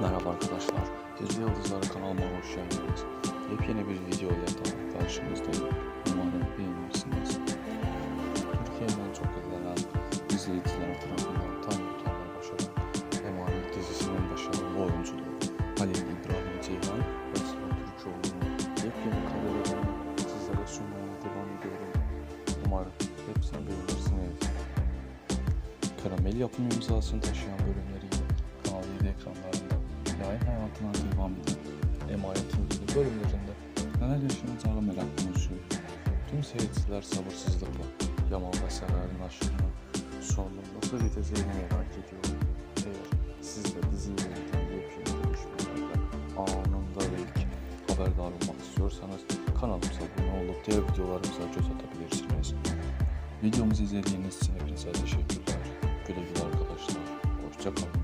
Merhaba arkadaşlar. Gizli Yıldızlar kanalıma hoş geldiniz. Yepyeni bir video ile daha karşınızdayım. Umarım beğenirsiniz. Türkiye'den çok izlenen izleyiciler tarafından tam tutarlar başaran Emanet dizisinin başarılı oyuncuları Halil İbrahim Ceyhan ve Sıla Türkoğlu'nun yepyeni karelerini sizlere sunmaya devam ediyorum. Umarım hepsini beğenirsiniz. Karamel yapım imzasını taşıyan bölümleriyle eden Emanet'in yeni bölümlerinde neler yaşanacağı merak konusu. Tüm seyirciler sabırsızlıkla Yaman ve Serar'ın aşkının sonunun nasıl biteceğini merak ediyor. Eğer siz de diziyle ilgili yepyeni gelişmelerden anında ve ilk haberdar olmak istiyorsanız kanalımıza abone olup diğer videolarımıza göz atabilirsiniz. Videomuzu izlediğiniz için hepinize teşekkürler. Güle güle arkadaşlar. Hoşçakalın.